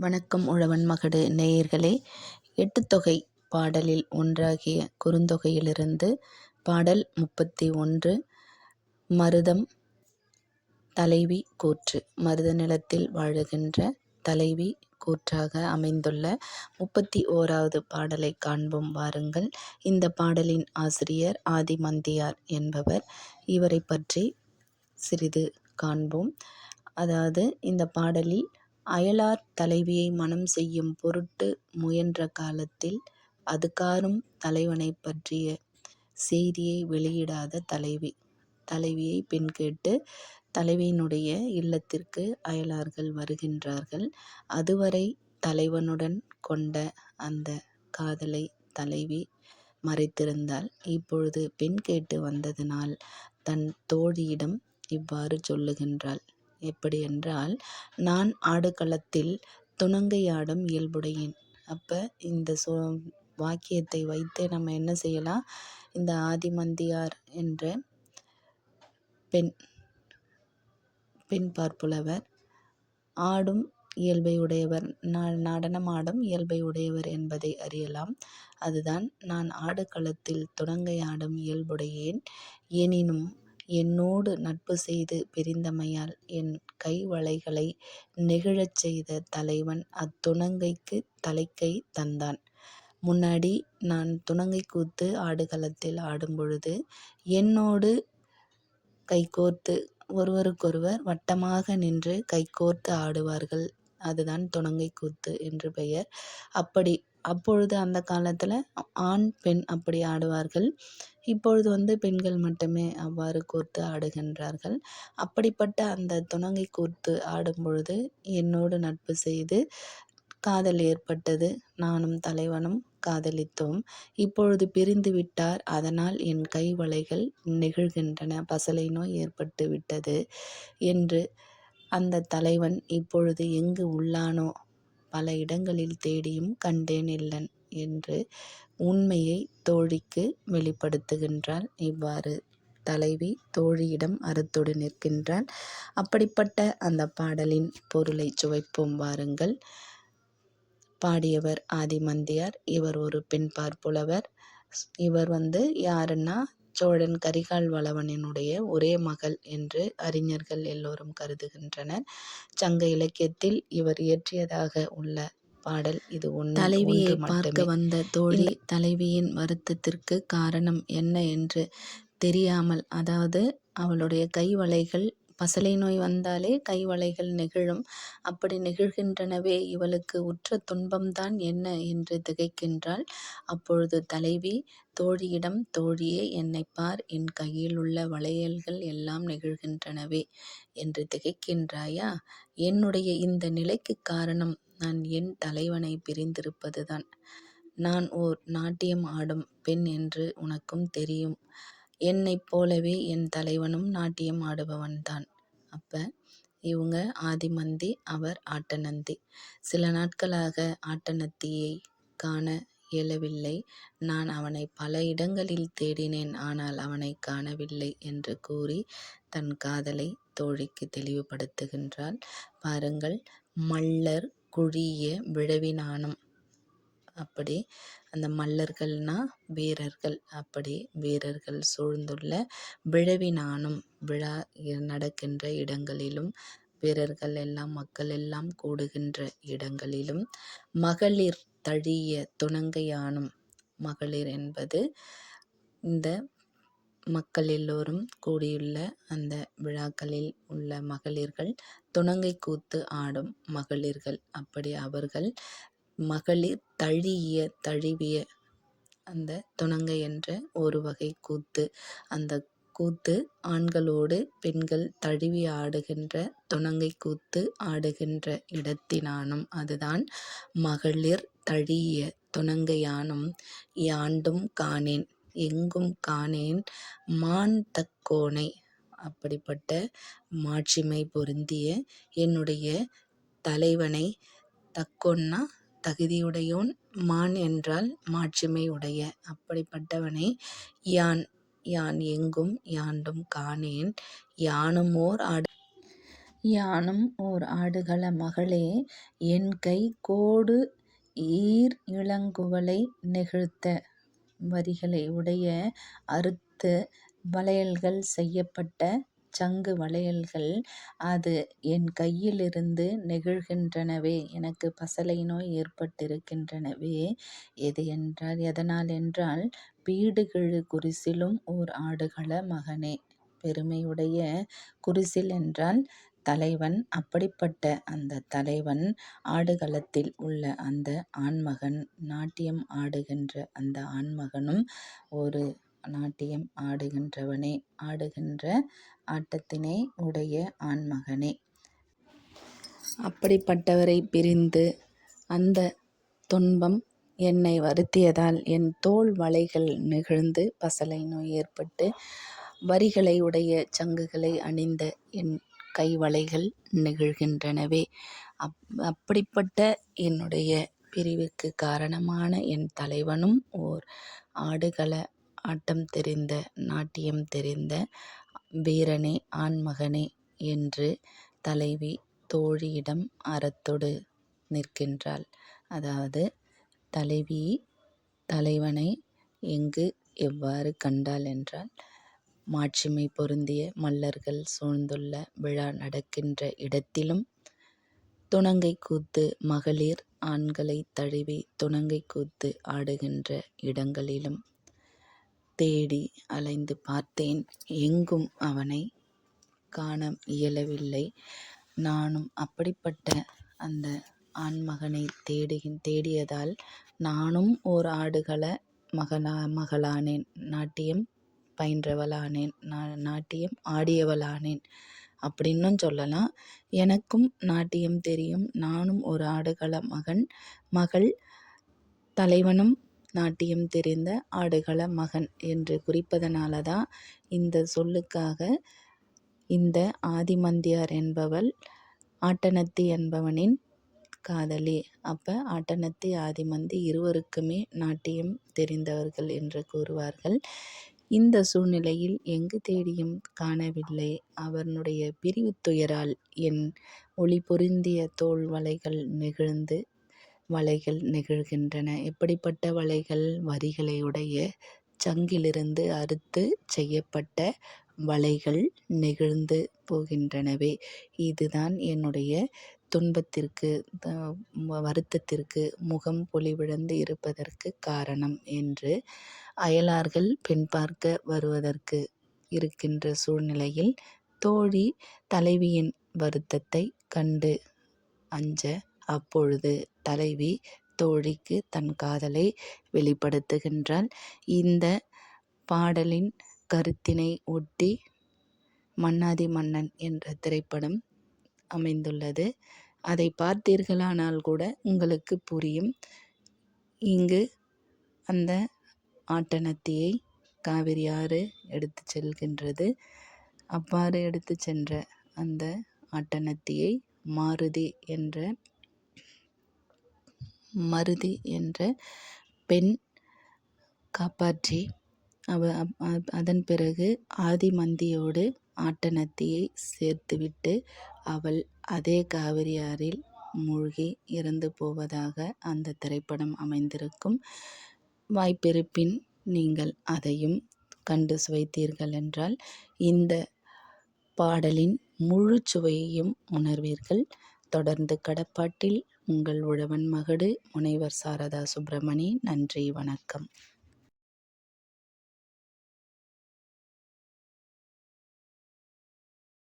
வணக்கம் உழவன் மகடு நேயர்களே. எட்டுத்தொகை பாடலில் ஒன்றாகிய குறுந்தொகையிலிருந்து பாடல் முப்பத்தி ஒன்று மருதம் தலைவி கூற்று. மருத நிலத்தில் வாழுகின்ற தலைவி கூற்றாக அமைந்துள்ள முப்பத்தி ஓராவது பாடலை காண்போம் வாருங்கள். இந்த பாடலின் ஆசிரியர் ஆதிமந்தியார் என்பவர். இவரை பற்றி சிறிது காண்போம். அதாவது இந்த பாடலில் அயலார் தலைவியை மணம் செய்யும் பொருட்டு முயன்ற காலத்தில் அதுகாரும் தலைவனைப் பற்றிய செய்தியை வெளியிடாத தலைவி. தலைவியை பெண் கேட்டு தலைவியினுடைய இல்லத்திற்கு அயலார்கள் வருகின்றார்கள். அதுவரை தலைவனுடன் கொண்ட அந்த காதலை தலைவி மறைத்திருந்தாள். இப்பொழுது பெண் கேட்டு வந்ததனால் தன் தோழியிடம் இவ்வாறு சொல்லுகின்றாள். எப்படியென்றால் நான் ஆடுகளத்தில் துணங்கையாடும் இயல்புடையேன். அப்போ இந்த சொ வாக்கியத்தை வைத்தே நம்ம என்ன செய்யலாம் இந்த ஆதிமந்தியார் என்ற பெண் பெண் பார்ப்புலவர் ஆடும் இயல்பை உடையவர் நடனம் ஆடும் இயல்பை உடையவர் என்பதை அறியலாம். அதுதான் நான் ஆடுகளத்தில் துணங்கையாடும் இயல்புடையேன் எனினும் என்னோடு நட்பு செய்து பிரிந்தமையால் என் கைவளைகளை நெகிழச் செய்த தலைவன் அத்துணங்கைக்கு தலைக்கை தந்தான். முன்னாடி நான் துணங்கை கூத்து ஆடுகளத்தில் ஆடும்பொழுது என்னோடு கைகோர்த்து ஒருவருக்கொருவர் வட்டமாக நின்று கைகோர்த்து ஆடுவார்கள். அதுதான் துணங்கை கூத்து என்று பெயர். அப்படி அப்பொழுது அந்த காலத்தில் ஆண் பெண் அப்படி ஆடுவார்கள். இப்பொழுது வந்து பெண்கள் மட்டுமே அவ்வாறு கோர்த்து ஆடுகின்றார்கள். அப்படிப்பட்ட அந்த துணங்கை கூத்து ஆடும்பொழுது என்னோடு நட்பு செய்து காதல் ஏற்பட்டது. நானும் தலைவனும் காதலித்தோம். இப்பொழுது பிரிந்து விட்டார். அதனால் என் கை வளைகள் நெகிழ்கின்றன. பசலை நோய் ஏற்பட்டு விட்டது என்று அந்த தலைவன் இப்பொழுது எங்கு உள்ளானோ பல இடங்களில் தேடியும் கண்டேன் இல்லன் என்று உண்மையை தோழிக்கு வெளிப்படுத்துகின்றாள். இவ்வாறு தலைவி தோழியிடம் அறத்தோடு நிற்கின்றாள். அப்படிப்பட்ட அந்த பாடலின் பொருளை சுவைப்போம் வாருங்கள். பாடியவர் ஆதிமந்தியார். இவர் ஒரு பெண்பாற் புலவர். இவர் வந்து யாருன்னா சோழன் கரிகால் வளவனினுடைய ஒரே மகள் என்று அறிஞர்கள் எல்லோரும் கருதுகின்றனர். சங்க இலக்கியத்தில் இவர் இயற்றியதாக உள்ள பாடல் இது ஒன்று தலைவியை பார்க்க. வந்த தோழி தலைவியின் வருத்தத்திற்கு காரணம் என்ன என்று தெரியாமல் அதாவது அவளுடைய கைவளைகள் பசலை நோய் வந்தாலே கைவளைகள் நெகிழும். அப்படி நெகிழ்கின்றனவே இவளுக்கு உற்ற துன்பம்தான் என்ன என்று திகைக்கின்றாள். அப்பொழுது தலைவி தோழியிடம் தோழியே என்னைப் பார் என் கையிலுள்ள வளையல்கள் எல்லாம் நெகிழ்கின்றனவே என்று திகைக்கின்றாயா? என்னுடைய இந்த நிலைக்குக் காரணம் நான் என் தலைவனை பிரிந்திருப்பதுதான். நான் ஓர் நாட்டியம் ஆடும் பெண் என்று உனக்கும் தெரியும். என்னைப் போலவே என் தலைவனும் நாட்டியம் ஆடுபவன்தான். அப்ப இவுங்க ஆதிமந்தி அவர் ஆட்டனந்தி. சில நாட்களாக ஆட்டனத்தியைக் காண இயலவில்லை. நான் அவனைப் பல இடங்களில் தேடினேன். ஆனால் அவனைக் காணவில்லை என்று கூறி தன் காதலை தோழிக்கு தெளிவுபடுத்துகின்றாள். பாருங்கள் மள்ளர் குழிய விழவினானும் அப்படி அந்த மல்லர்கள்னால் வீரர்கள். அப்படி வீரர்கள் சூழ்ந்துள்ள விழவினானும் விழா நடக்கின்ற இடங்களிலும் வீரர்கள் எல்லாம் மக்கள் எல்லாம் கூடுகின்ற இடங்களிலும் மகளிர் தழிய துணங்கையானும். மகளிர் என்பது இந்த மக்கள் எல்லோரும் கூடியுள்ள அந்த விழாக்களில் உள்ள மகளிர்கள் துணங்கை கூத்து ஆடும் மகளிர்கள். அப்படி அவர்கள் மகளிர் தழிய தழுவிய அந்த துணங்கை என்ற ஒரு வகை கூத்து. அந்த கூத்து ஆண்களோடு பெண்கள் தழுவி ஆடுகின்ற துணங்கை கூத்து ஆடுகின்ற இடத்தினானும் அதுதான் மகளிர் தழிய துணங்கையானும் யாண்டும் காணேன் எங்கும் காணேன் மான் தக்கோனை அப்படிப்பட்ட மாட்சிமை பொருந்திய என்னுடைய தலைவனை தக்கோன்னா தகுதியுடையோன் மான் என்றால் மாட்சிமை உடைய. அப்படிப்பட்டவனை யான் யான் எங்கும் யாண்டும் காணேன் யானும் ஓர் ஆடு யானும் ஓர் ஆடுகள மகளே என் கை கோடு ஈர் இளங்குவலை நெகிழ்த்த வரிகளை உடைய அறுத்து வளையல்கள் செய்யப்பட்ட சங்கு வளையல்கள் அது என் கையிலிருந்து நெகிழ்கின்றனவே எனக்கு பசலை நோய் ஏற்பட்டிருக்கின்றனவே. எது என்றால் எதனால் என்றால் பீடுகெழு குரிசிலும் ஓர் ஆடுகள மகனே. பெருமையுடைய குரிசில் என்றால் தலைவன் அப்படிப்பட்ட அந்த தலைவன் ஆடுகளத்தில் உள்ள அந்த ஆண்மகன் நாட்டியம் ஆடுகின்ற அந்த ஆண்மகனும் ஒரு நாட்டியம் ஆடுகின்றவனே ஆடுகின்ற ஆட்டத்தினை உடைய ஆண்மகனே. அப்படிப்பட்டவரை பிரிந்து அந்த துன்பம் என்னை வருத்தியதால் என் தோல் வலைகள் நெகிழ்ந்து பசலை நோய் ஏற்பட்டு வரிகளை உடைய சங்குகளை அணிந்த என் கை நிகழ்கின்றனவே. அப் அப்படிப்பட்ட என்னுடைய பிரிவுக்கு காரணமான என் தலைவனும் ஓர் ஆடுகள ஆட்டம் தெரிந்த நாட்டியம் தெரிந்த வீரனே ஆண்மகனே என்று தலைவி தோழியிடம் அறத்தொடு நிற்கின்றாள். அதாவது தலைவி தலைவனை எங்கு எவ்வாறு கண்டாள் என்றால் மாட்சிமை பொருந்திய மல்லர்கள் சூழ்ந்துள்ள விழா நடக்கின்ற இடத்திலும் துணங்கை கூத்து மகளிர் ஆண்களை தழுவி துணங்கை கூத்து ஆடுகின்ற இடங்களிலும் தேடி அலைந்து பார்த்தேன். எங்கும் அவனை காண இயலவில்லை. நானும் அப்படிப்பட்ட அந்த ஆண்மகனை தேடுகின் தேடியதால் நானும் ஓர் ஆடுகள மகனா மகளானேன். நாட்டியம் பயின்றவளானேன் நா நாட்டியம் ஆடியவளானேன் அப்படின்னும் சொல்லலாம். எனக்கும் நாட்டியம் தெரியும். நானும் ஒரு ஆடுகள மகன் மகள் தலைவனும் நாட்டியம் தெரிந்த ஆடுகள மகன் என்று குறிப்பதனால தான் இந்த சொல்லுக்காக இந்த ஆதிமந்தியார் என்பவள் ஆட்டனத்தி என்பவனின் காதலி. அப்போ ஆட்டனத்தி ஆதிமந்தி இருவருக்குமே நாட்டியம் தெரிந்தவர்கள் என்று கூறுவார்கள். இந்த சூழ்நிலையில் எங்கு தேடியும் காணவில்லை. அவனுடைய பிரிவுத் துயரால் என் ஒளி பொருந்திய தோல் வலைகள் நெகிழ்ந்து வலைகள் நெகிழ்கின்றன. எப்படிப்பட்ட வலைகள்? வரிகளை உடைய சங்கிலிருந்து அறுத்து செய்யப்பட்ட வலைகள் நெகிழ்ந்து போகின்றனவே. இதுதான் என்னுடைய துன்பத்திற்கு வருத்தத்திற்கு முகம் பொலிவிழந்து இருப்பதற்கு காரணம் என்று அயலார்கள் பெண் பார்க்க வருவதற்கு இருக்கின்ற சூழ்நிலையில் தோழி தலைவியின் வருத்தத்தை கண்டு அஞ்ச அப்பொழுது தலைவி தோழிக்கு தன் காதலை வெளிப்படுத்துகின்றாள். இந்த பாடலின் கருத்தினை ஒட்டி மன்னாதி மன்னன் என்ற திரைப்படம் அமைந்துள்ளது. அதை பார்த்தீர்களானால் கூட உங்களுக்கு புரியும். இங்கு அந்த ஆட்டனத்தியை காவிரி ஆறு எடுத்து செல்கின்றது. அவ்வாறு எடுத்து சென்ற அந்த ஆட்டனத்தியை மாருதி என்ற மருதி என்ற பெண் காப்பாற்றி அவ அதன் பிறகு ஆதிமந்தியோடு ஆட்டனத்தியை சேர்த்துவிட்டு அவள் அதே காவிரி ஆறில் மூழ்கி இறந்து போவதாக அந்த திரைப்படம் அமைந்திருக்கும் வாய்ப்பிருப்பின் நீங்கள் அதையும் கண்டு சுவைத்தீர்கள் என்றால் இந்த பாடலின் முழு சுவையையும் உணர்வீர்கள். தொடர்ந்து கடப்பாட்டில் உங்கள் உழவன் மகடு முனைவர் சாரதா சுப்பிரமணி நன்றி வணக்கம்.